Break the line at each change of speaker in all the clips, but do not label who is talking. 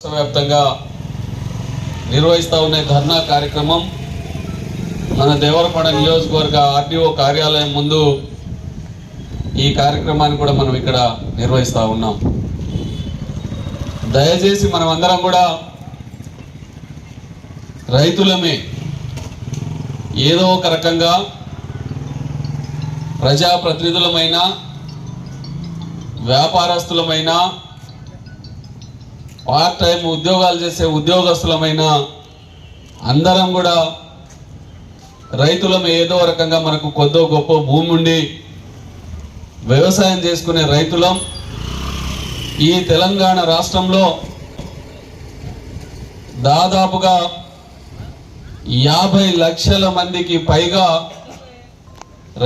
వ్యాప్తంగా నిర్వహిస్తూ ఉన్న ధర్నా కార్యక్రమం మన దేవరపడ నియోజకవర్గ ఆర్టీఓ కార్యాలయం ముందు ఈ కార్యక్రమాన్ని కూడా మనం ఇక్కడ నిర్వహిస్తూ ఉన్నాం. దయచేసి మనం అందరం కూడా రైతులమే ఏదో ఒక రకంగా ప్రజాప్రతినిధులమైన వ్యాపారస్తులమైనా పార్ట్ టైం ఉద్యోగాలు చేసే ఉద్యోగస్తులమైన అందరం కూడా రైతులం ఏదో రకంగా మనకు కొద్దో గొప్ప భూమి ఉండి వ్యవసాయం చేసుకునే రైతులం. ఈ తెలంగాణ రాష్ట్రంలో దాదాపుగా యాభై లక్షల మందికి పైగా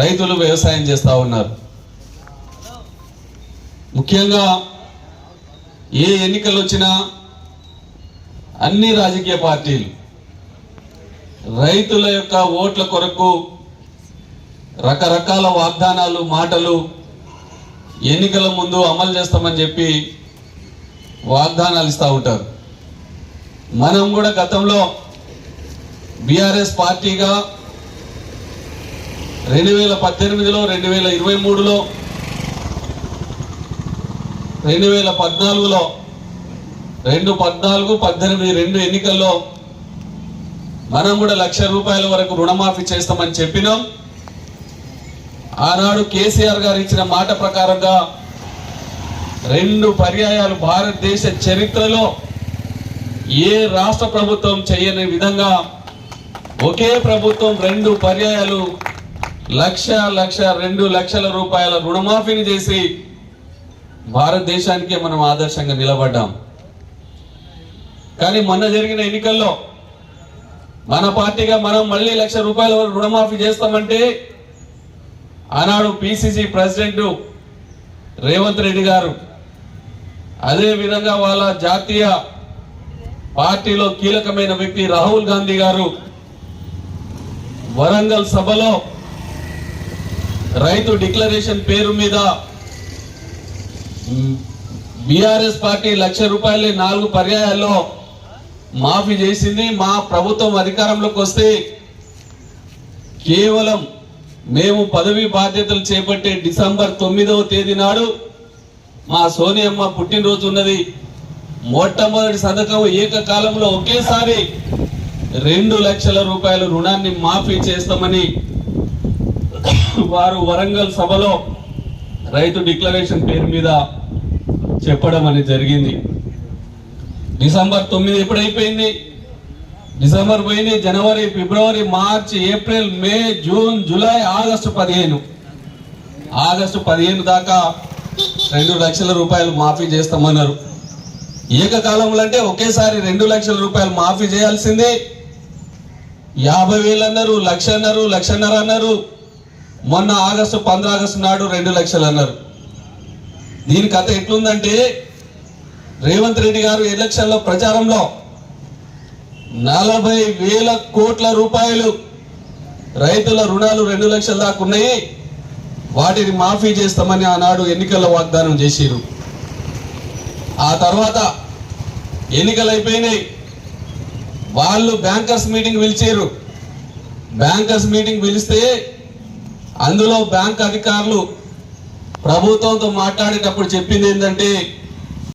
రైతులు వ్యవసాయం చేస్తూ ఉన్నారు. ముఖ్యంగా ఏ ఎన్నికలు వచ్చినా అన్ని రాజకీయ పార్టీలు రైతుల యొక్క ఓట్ల కొరకు రకరకాల వాగ్దానాలు మాటలు ఎన్నికల ముందు అమలు చేస్తామని చెప్పి వాగ్దానాలు ఇస్తూ ఉంటారు. మనం కూడా గతంలో బీఆర్ఎస్ పార్టీగా రెండు వేల పద్దెనిమిదిలో రెండు వేల ఇరవై మూడులో రెండు వేల పద్నాలుగులో రెండు పద్నాలుగు పద్దెనిమిది రెండు ఎన్నికల్లో మనం కూడా లక్ష రూపాయల వరకు రుణమాఫీ చేస్తామని చెప్పినాం. ఆనాడు కేసీఆర్ గారు ఇచ్చిన మాట ప్రకారంగా రెండు పర్యాయాలు భారతదేశ చరిత్రలో ఏ రాష్ట్ర ప్రభుత్వం చేయని విధంగా ఒకే ప్రభుత్వం రెండు పర్యాయాలు లక్ష లక్ష రెండు లక్షల రూపాయల రుణమాఫీని చేసి భారతదేశానికే మనం ఆదర్శంగా నిలబడ్డాం. కానీ మొన్న జరిగిన ఎన్నికల్లో మన పార్టీగా మనం మళ్ళీ లక్ష రూపాయల వరకు రుణమాఫీ చేస్తామంటే ఆనాడు పిసిసి ప్రెసిడెంట్ రేవంత్ రెడ్డి గారు అదే విధంగా వాళ్ళ జాతీయ పార్టీలో కీలకమైన వ్యక్తి రాహుల్ గాంధీ గారు వరంగల్ సభలో రైతు డిక్లరేషన్ పేరు మీద బీఆర్ఎస్ పార్టీ లక్ష రూపాయలు నాలుగు పర్యాయాల్లో మాఫీ చేసింది. మా ప్రభుత్వం అధికారంలోకి వస్తే కేవలం మేము పదవి బాధ్యతలు చేపట్టే డిసెంబర్ తొమ్మిదవ తేదీ నాడు మా సోనియమ్మ పుట్టినరోజు ఉన్నది. మొట్టమొదటి సంతకం ఏకకాలంలో ఒకేసారి రెండు లక్షల రూపాయల రుణాన్ని మాఫీ చేస్తామని వారు వరంగల్ సభలో రైతు డిక్లరేషన్ పేరు మీద చెప్పడం అనేది జరిగింది. డిసెంబర్ తొమ్మిది ఎప్పుడైపోయింది? డిసెంబర్ పోయింది జనవరి ఫిబ్రవరి మార్చి April May June July August పదిహేను. ఆగస్టు పదిహేను దాకా రెండు లక్షల రూపాయలు మాఫీ చేస్తామన్నారు. ఏకకాలంలో అంటే ఒకేసారి రెండు లక్షల రూపాయలు మాఫీ చేయాల్సిందే. యాభై వేలు అన్నారు లక్ష అన్నారు లక్షన్నర అన్నారు. మొన్న ఆగస్టు పంద్ర ఆగస్టు నాడు రెండు లక్షలు అన్నారు. దీని కథ ఎట్లుందంటే రేవంత్ రెడ్డి గారు ఎలక్షన్లో ప్రచారంలో నలభై వేల కోట్ల రూపాయలు రైతుల రుణాలు రెండు లక్షల దాకా ఉన్నాయి. వాటిని మాఫీ చేస్తామని ఆనాడు ఎన్నికల వాగ్దానం చేసిరు ఆ తర్వాత ఎన్నికలు అయిపోయినాయి. వాళ్ళు బ్యాంకర్స్ మీటింగ్ పిలిచారు బ్యాంకర్స్ మీటింగ్ పిలిస్తే అందులో బ్యాంక్ అధికారులు ప్రభుత్వంతో మాట్లాడేటప్పుడు చెప్పింది ఏంటంటే